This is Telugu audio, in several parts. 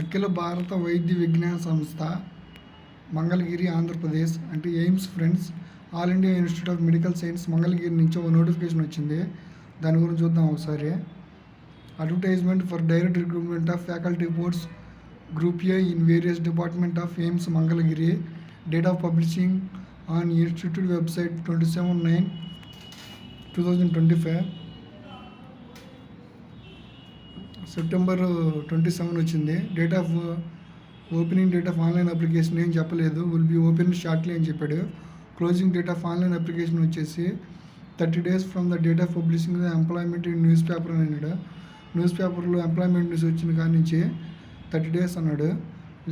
అఖిల భారత వైద్య విజ్ఞాన సంస్థ మంగళగిరి ఆంధ్రప్రదేశ్ అంటే AIIMS friends all India institute of medical science Mangalagiri నుంచి ఒక నోటిఫికేషన్ వచ్చింది. దాని గురించి చూద్దాం ఒకసారి. Advertisement for direct recruitment of faculty posts group A in various department of AIIMS Mangalagiri. Date of publishing on institute website twenty seven nine two thousand twenty five September twenty seven వచ్చింది. Date of opening date of online application ఏం చెప్పలేదు. విల్ బి ఓపెన్ షార్ట్లీ అని చెప్పాడు. Closing date of online application వచ్చేసి thirty days from the date of publishing the employment in newspaper అని అన్నాడు. న్యూస్ పేపర్లో ఎంప్లాయ్మెంట్ న్యూస్ వచ్చిన కాడి నుంచి థర్టీ డేస్ అన్నాడు.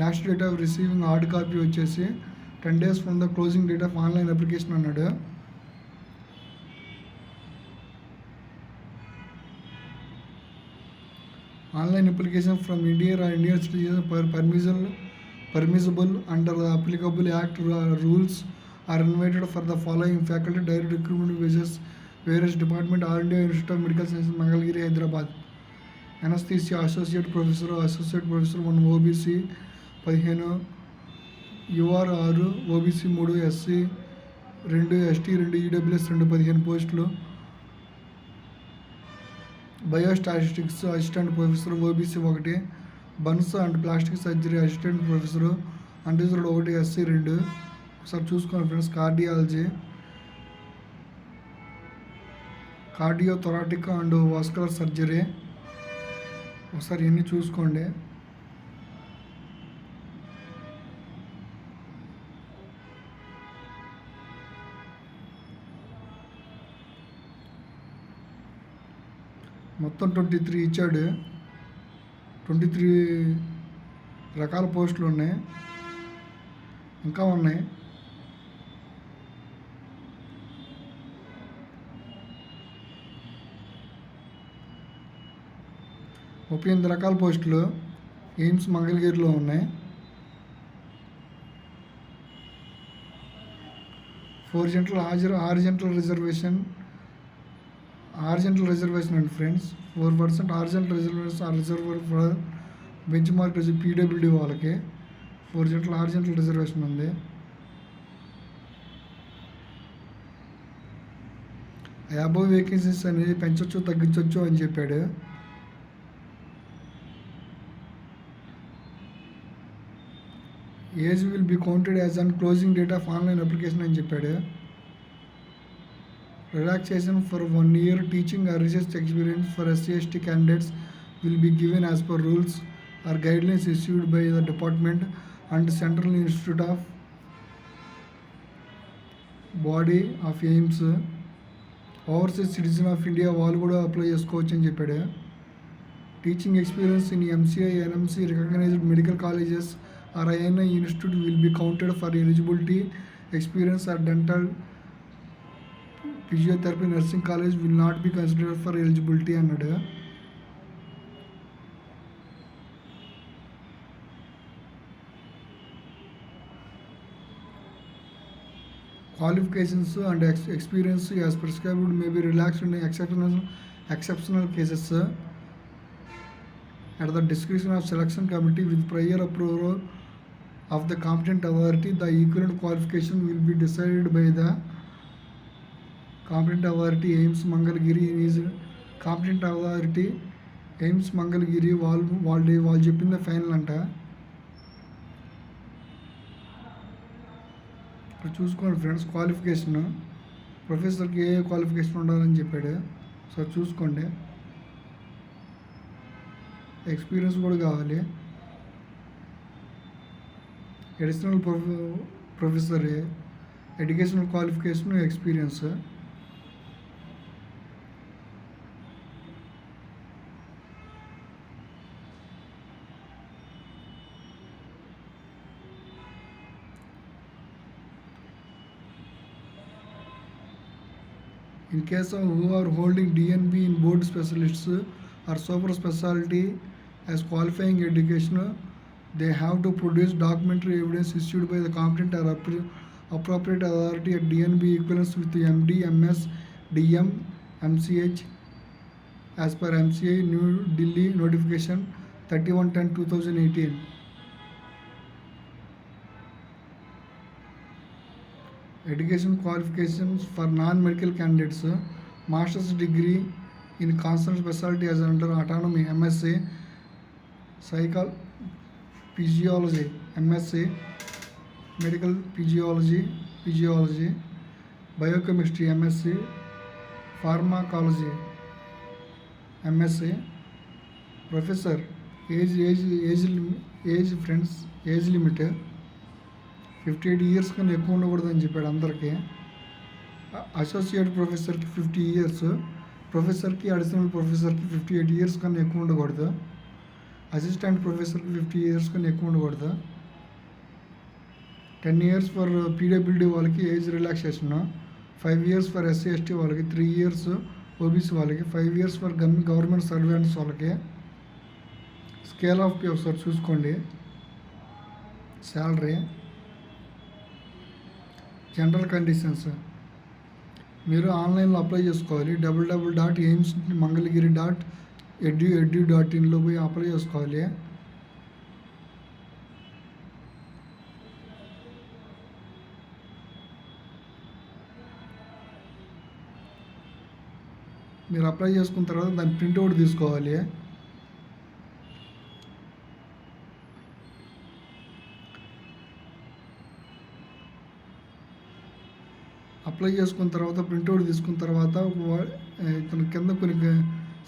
Last date of receiving hard copy వచ్చేసి ten days from the closing date of online application అన్నాడు. Online application from Indian Indian citizen per permission permissible under the applicable act rules are invited for the following faculty direct recruitment wages various department all India institute of medical science Mangalagiri Hyderabad NSTC associate professor associate professor one OBC పదిహేను. యుఆర్ ఆరు ఓబీసీ మూడు ఎస్సీ రెండు ఎస్టీ రెండు ఈడబ్ల్యూఎస్ రెండు పదిహేను పోస్టులు. బయోస్టాటిస్టిక్స్ అసిస్టెంట్ ప్రొఫెసర్ ఓబీసీ ఒకటి burns and plastic surgery assistant professor అంటిజుడు ఒకటి ఎస్సీ రెండు. ఒకసారి చూసుకోండి friends cardiology. Cardio thoracic and vascular surgery. ఒకసారి ఇవన్నీ చూసుకోండి. మొత్తం ట్వంటీ త్రీ ఇచ్చాడు. ట్వంటీ త్రీ రకాల పోస్టులు ఉన్నాయి. ఇంకా ఉన్నాయి. ముప్పై ఎనిమిది రకాల పోస్టులు ఎయిమ్స్ మంగళగిరిలో ఉన్నాయి. ఫోర్ జంటల హాజరు ఆరు జంటల రిజర్వేషన్ ఆర్జెంటల్ రిజర్వేషన్ అండి friends four percent horizontal reservation ఆ రిజర్వ్ ఫర్ బెంచ్ మార్క్ వచ్చి పీడబ్ల్యూడి వాళ్ళకి. ఫోర్ జెంటల్ ఆర్జెంటల్ రిజర్వేషన్ ఉంది అబోవ్ వేకెన్సీస్ అనేది పెంచవచ్చు తగ్గించవచ్చు అని చెప్పాడు. Age will be counted as on closing date of online application అని చెప్పాడు. Relaxation for one year teaching or research experience for SC/ST candidates will be given as per rules or guidelines issued by the department and Central Institute of body of AIIMS overseas citizen of India వాళ్ళు కూడా అప్లై చేసుకోవచ్చు అని చెప్పాడు teaching experience in MCI NMC recognised medical colleges or INI institute will be counted for eligibility experience or dental physiotherapy nursing college will not be considered for eligibility annadu qualifications and experience as prescribed may be relaxed in exceptional exceptional cases at the discretion of selection committee with prior approval of the competent authority the equivalent qualification will be decided by the competent authority AIIMS Mangalagiri is competent authority AIIMS Mangalagiri వాళ్ళు వాళ్ళు వాళ్ళు చెప్పింది ఫైనల్ అంట. ఇక్కడ చూసుకోండి ఫ్రెండ్స్ క్వాలిఫికేషన్ ప్రొఫెసర్కి ఏ క్వాలిఫికేషన్ ఉండాలని చెప్పాడు. సో చూసుకోండి. ఎక్స్పీరియన్స్ కూడా కావాలి. Additional professor educational qualification experience In case of who are holding DNB in board specialists or super specialty as qualifying educational, they have to produce documentary evidence issued by the competent or appropriate authority at DNB equivalence with MD, MS, DM, MCH as per MCA New Delhi notification 3110 2018. Education qualifications for non medical candidates masters degree in concerned speciality as under autonomy MSc సైకాల్ physiology MSc medical physiology physiology biochemistry MSc pharmacology MSc professor age age age limit- age friends age limit fifty eight years కన్నా ఎక్కువ ఉండకూడదని చెప్పాడు అందరికీ. అసోసియేట్ ప్రొఫెసర్కి ఫిఫ్టీ ఇయర్స్ ప్రొఫెసర్కి అడిషనల్ ప్రొఫెసర్కి ఫిఫ్టీ ఎయిట్ ఇయర్స్ కన్నా ఎక్కువ ఉండకూడదు. అసిస్టెంట్ ప్రొఫెసర్కి ఫిఫ్టీ ఇయర్స్ కన్నా ఎక్కువ ఉండకూడదు. టెన్ ఇయర్స్ ఫర్ పీడబ్ల్యూడీ వాళ్ళకి age relaxation five years for SC ST వాళ్ళకి త్రీ ఇయర్స్ ఓబీసీ వాళ్ళకి five years for gum government servants వాళ్ళకి. స్కేల్ ఆఫ్ పే ఒకసారి చూసుకోండి. శాలరీ జనరల్ కండిషన్స్ మీరు ఆన్లైన్లో అప్లై చేసుకోవాలి. Double double dot AIIMS Mangalagiri dot edu edu dot ఇన్లో పోయి అప్లై చేసుకోవాలి. మీరు అప్లై చేసుకున్న తర్వాత దాని ప్రింట్అవుట్ తీసుకోవాలి. అప్లై చేసుకున్న తర్వాత ప్రింట్అవుట్ తీసుకున్న తర్వాత వా- ఇతను కింద కొన్ని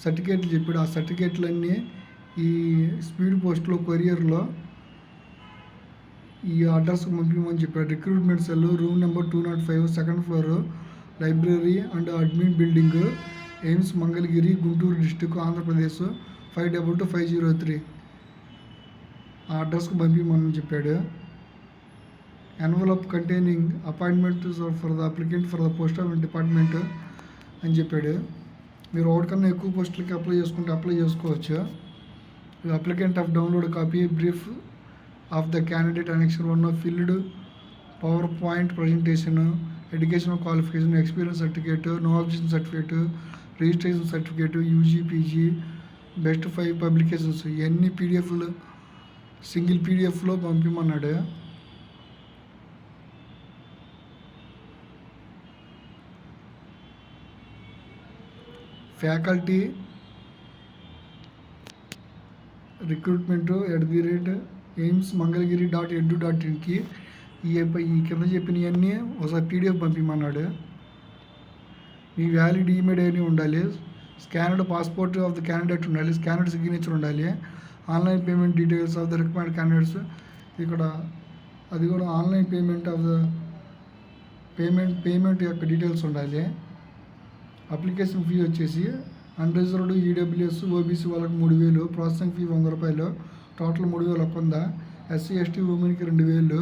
సర్టిఫికేట్లు చెప్పాడు. ఆ సర్టిఫికేట్లన్నీ ఈ స్పీడ్ పోస్ట్లో కొరియర్లో ఈ అడ్రస్కి పంపించమని చెప్పాడు. Recruitment cell room number two nought five second floor library and admin building AIIMS Mangalagiri Guntur district Andhra Pradesh five double two five zero three. ఆ అడ్రస్కి పంపించమని చెప్పాడు. Envelope containing appointment for the applicant for the post of department అని చెప్పాడు. మీరు ఒకటికన్నా ఎక్కువ పోస్టులకి అప్లై చేసుకుంటే అప్లై చేసుకోవచ్చు. Applicant of download copy brief of the candidate annexure one filled power point presentation educational qualification experience certificate no objection certificate registration certificate UG PG best five publications ఇవన్నీ పీడిఎఫ్లు సింగిల్ పీడిఎఫ్లో పంపిమన్నాడు. Faculty recruitment at the rate AIIMS Mangalagiri dot edu dot ఇన్కి ఈ ఈ కింద చెప్పినవన్నీ ఒకసారి పీడిఎఫ్ పంపించమన్నాడు మీ వ్యాలిడ్ ఈమెయిల్ అయినా ఉండాలి? Scanned passport of the candidate ఉండాలి. స్కానర్డ్ సిగ్నేచర్ ఉండాలి. Online payment details of the recommend candidates ఇక్కడ అది కూడా online payment of the payment payment యొక్క డీటెయిల్స్ ఉండాలి. అప్లికేషన్ ఫీ వచ్చేసి అన్రిజర్వ్డ్ ఈడబ్ల్యూఎస్ ఓబీసీ వాళ్ళకి మూడు వేలు ప్రాసెసింగ్ ఫీ వంద రూపాయలు టోటల్ మూడు వేలు ఒక్కంద ఎస్సీ ఎస్టీ ఉమెన్కి రెండు వేలు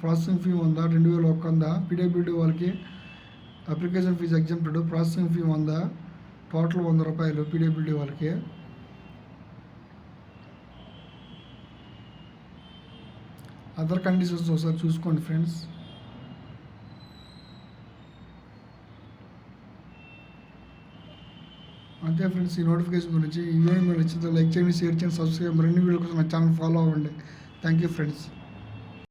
ప్రాసెసింగ్ ఫీ వంద రెండు వేలు ఒక్కంద పీడబ్ల్యూడీ వాళ్ళకి application fees exempted processing fee వంద టోటల్ వంద రూపాయలు పీడబ్ల్యూడీ వాళ్ళకి. అదర్ కండిషన్స్ ఒకసారి చూసుకోండి ఫ్రెండ్స్. అంతే ఫ్రెండ్స్ ఈ నోటిఫికేషన్ గురించి ఈ వీడియో మీరు నచ్చితే లైక్ చేయండి షేర్ చేయండి సబ్స్క్రైబ్ మరిన్ని వీడియో కోసం నా ఛానల్ ఫాలో అవ్వండి. Thank you friends.